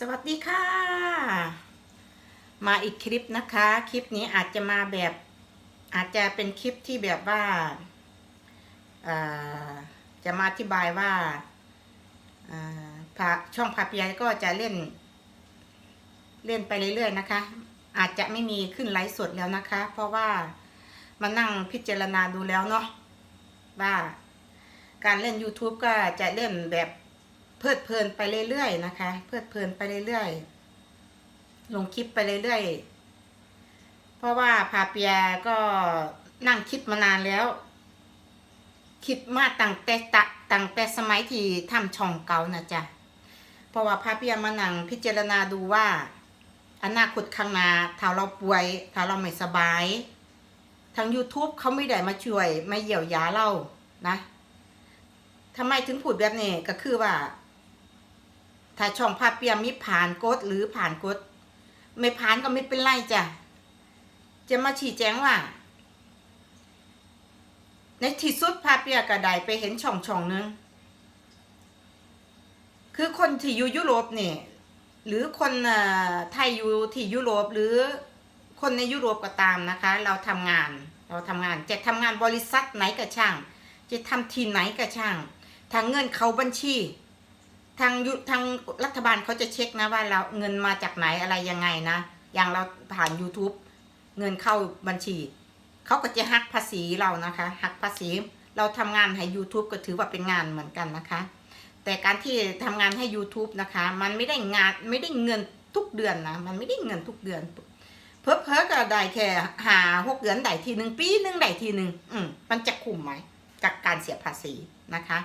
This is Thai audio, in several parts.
สวัสดีค่ะ มาอีกคลิปนะคะ คลิปนี้อาจจะมาแบบอาจจะเป็นคลิปที่แบบว่าจะมาอธิบายว่าาช่องพาเปียก็จะเล่น เล่นไปเรื่อยๆนะคะ อาจจะไม่มีขึ้นไลฟ์สดแล้วนะคะ เพราะว่ามานั่งพิจารณาดูแล้วเนาะว่าการเล่น YouTube ก็จะเล่นแบบ เพลิดเพลินไปเรื่อยๆนะคะ เพลิดเพลินไปเรื่อยๆลงคลิปไปเรื่อยๆเพราะว่าพาเปียก็นั่งคิดมานานแล้ว คิดมาตั้งแต่ตะตั้งแต่สมัยที่ทำช่องเก่านะจ๊ะเพราะว่าพาเปียมานั่งพิจารณาดูว่าอนาคตข้างหน้าถ้าเราป่วยถ้าเราไม่สบายทาง YouTube เขาไม่ได้มาช่วยมาเยียวยาเรานะทำไมถึงพูดแบบนี้ก็คือว่า ถ้าช่องภาพเปียมมีผ่านกฎหรือผ่านกฎไม่ผ่านก็ไม่เป็นไรจ้ะ จะมาชี้แจงว่า ในที่สุดภาพเปียก็ไดไปเห็นช่องช่องหนึง คือคนที่อยู่ยุโรปเนี่ยหรือคนไทยอยู่ที่ยุโรปหรือคนในยุโรปก็ตามนะคะ เราทำงานเราทำงานจะทำงานบริษัทไหนก็ช่าง จะทำทีไหนก็ช่างทางเงินเขาบัญชี ทางยุทางรัฐบาลเขาจะเช็คนะว่าเราเงินมาจากไหนอะไรยังไงนะ อย่างเราผ่าน YouTube เงินเข้าบัญชี เขาก็จะหักภาษีเรานะคะหักภาษีเราทำงานให้ YouTube ก็ถือว่าเป็นงานเหมือนกันนะคะ แต่การที่ทำงานให้ YouTube นะคะ มันไม่ได้งานไม่ได้เงินทุกเดือนนะ มันไม่ได้เงินทุกเดือน เพิ่มเพิ่ก็ได้แค่หาหกเดือนได้ทีหนึ่งปีหนึ่งได้ทีหนึ่งอืมมันจะคุ้มไหมจากการเสียภาษีนะคะ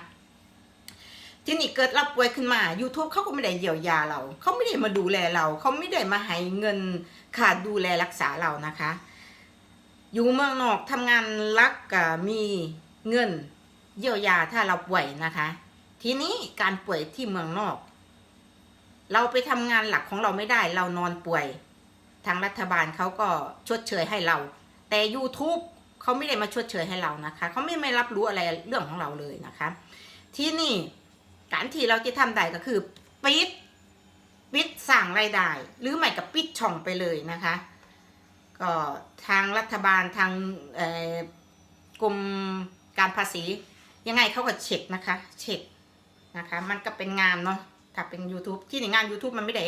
ทีนี้เกิดเราป่วยขึ้นมา YouTube เขาก็ไม่ได้เยียวยาเรา เขาไม่ได้มาดูแลเรา เขาไม่ได้มาให้เงินค่าดูแลรักษาเรานะคะ อยู่เมืองนอกทำงานรักกมีเงินเยียวยาถ้าเราป่วยนะคะ ทีนี้การป่วยที่เมืองนอก เราไปทำงานหลักของเราไม่ได้ เรานอนป่วย ทางรัฐบาลเขาก็ชดเชยให้เรา แต่ YouTube เขาไม่ได้มาชดเชยให้เรานะคะ เขาไม่ไม่รับรู้อะไรเรื่องของเราเลยนะคะ ที่นี่ การที่เราจะทำได้ก็คือปิดปิดสั่งรายได้ หรือไม่กับปิดช่องไปเลยนะคะ ก็ทางรัฐบาลทางกรมการภาษี ยังไงเขาก็เช็คนะคะ เช็คนะคะ มันก็เป็นงานเนาะถ้าเป็น YouTube ที่ในงาน YouTube มันไม่ได้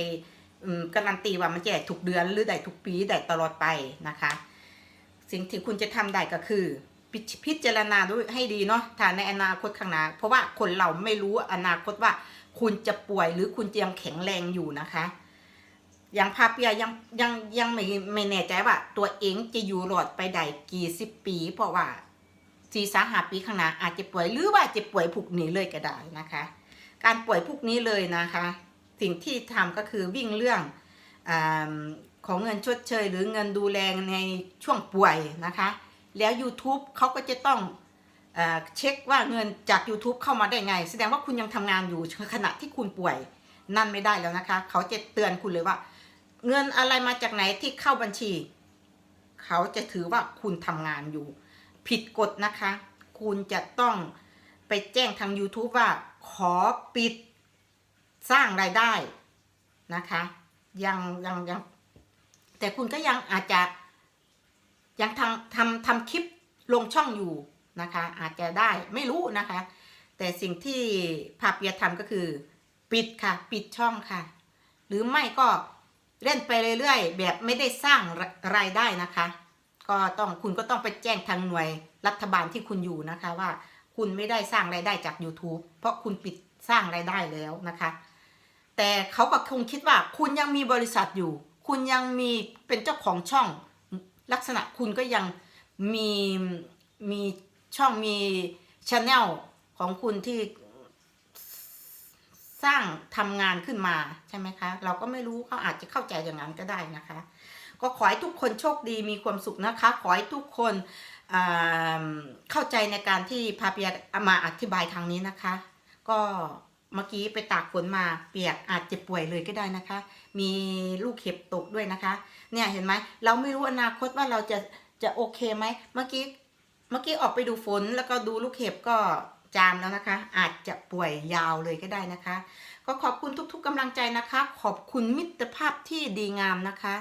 การันตีว่ามันจะได้ทุกเดือนหรือได้ทุกปีได้ตลอดไปนะคะ สิ่งที่คุณจะทำได้ก็คือ พิจารณาด้วยให้ดีเนาะถ้าในอนาคตข้างหน้า เพราะว่าคนเราไม่รู้อนาคตว่า คุณจะป่วยหรือคุณจะยังแข็งแรงอยู่นะคะอย่างพาเปียยังยังยังไม่ไม่แน่ใจว่า ตัวเองจะอยู่รอดไปได้กี่สิบปี เพราะว่าสี่สาหาปีข้างหน้าอาจจะป่วยหรือว่าจะป่วยพวกนี้เลยก็ได้นะคะ การป่วยพวกนี้เลยนะคะ สิ่งที่ทำก็คือวิ่งเรื่องอของเงินชดเชย หรือเงินดูแลในช่วงป่วยนะคะ แล้ว YouTube เขาก็จะต้องเออเช็คว่าเงินจาก YouTube เข้ามาได้ไง แสดงว่าคุณยังทำงานอยู่ขณะที่คุณป่วย นั่นไม่ได้แล้วนะคะ เขาจะเตือนคุณเลยว่า เงินอะไรมาจากไหนที่เข้าบัญชี เขาจะถือว่าคุณทำงานอยู่ ผิดกฎนะคะ คุณจะต้องไปแจ้งทาง YouTube ว่าขอปิดสร้างรายได้นะคะ ยังยังยังแต่คุณก็ยังอาจจะ ยังทำทำทำคลิปลงช่องอยู่นะคะ อาจจะได้ไม่รู้นะคะ แต่สิ่งที่พาเปียทำก็คือ ปิดค่ะ ปิดช่องค่ะ หรือไม่ก็เล่นไปเรื่อยๆ แบบไม่ได้สร้างรายได้นะคะ ก็ต้องคุณก็ต้องไปแจ้งทางหน่วยรัฐบาลที่คุณอยู่นะคะว่าคุณไม่ได้สร้างรายได้จาก YouTube เพราะคุณปิดสร้างรายได้แล้วนะคะ แต่เขาก็คงคิดว่าคุณยังมีบริษัทอยู่ คุณยังมีเป็นเจ้าของช่อง ลักษณะคุณก็ยังมีมีช่องมีช anel ของคุณที่สร้างทำงานขึ้นมาใช่ไหมคะ เราก็ไม่รู้เขาอาจจะเข้าใจอย่างนั้นก็ได้นะคะ ก็ขอให้ทุกคนโชคดีมีความสุขนะคะ ขอให้ทุกคนเข้าใจในการที่พาเปียมาอธิบายทางนี้นะคะ ก็ เมื่อกี้ไปตากฝนมาเปียกอาจจะป่วยเลยก็ได้นะคะ มีลูกเห็บตกด้วยนะคะ เนี่ยเห็นไหมเราไม่รู้อนาคตว่าเราจะจะโอเคไหมเมื่อกี้เมื่อกี้ออกไปดูฝนแล้วก็ดูลูกเห็บก็จามแล้วนะคะ อาจจะป่วยยาวเลยก็ได้นะคะ ก็ขอบคุณทุกๆกำลังใจนะคะ ขอบคุณมิตรภาพที่ดีงามนะคะ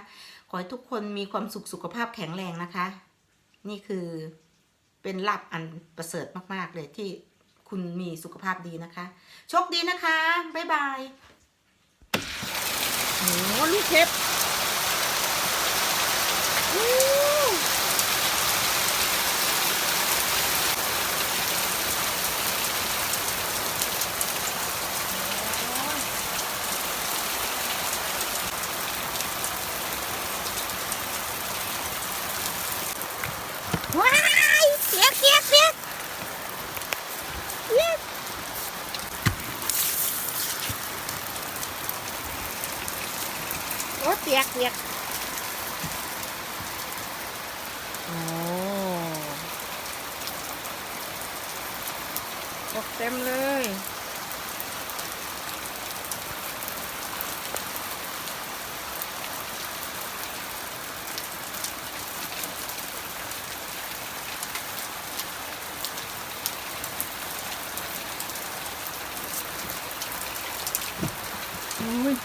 ขอให้ทุกคนมีความสุขสุขภาพแข็งแรงนะคะ นี่คือเป็นลาบอันประเสริฐมากๆเลยที่ คุณมีสุขภาพดีนะคะ โชคดีนะคะ บ๊ายบายโอ้ลูกเห็ว้า กเต็มเลย อุ้ย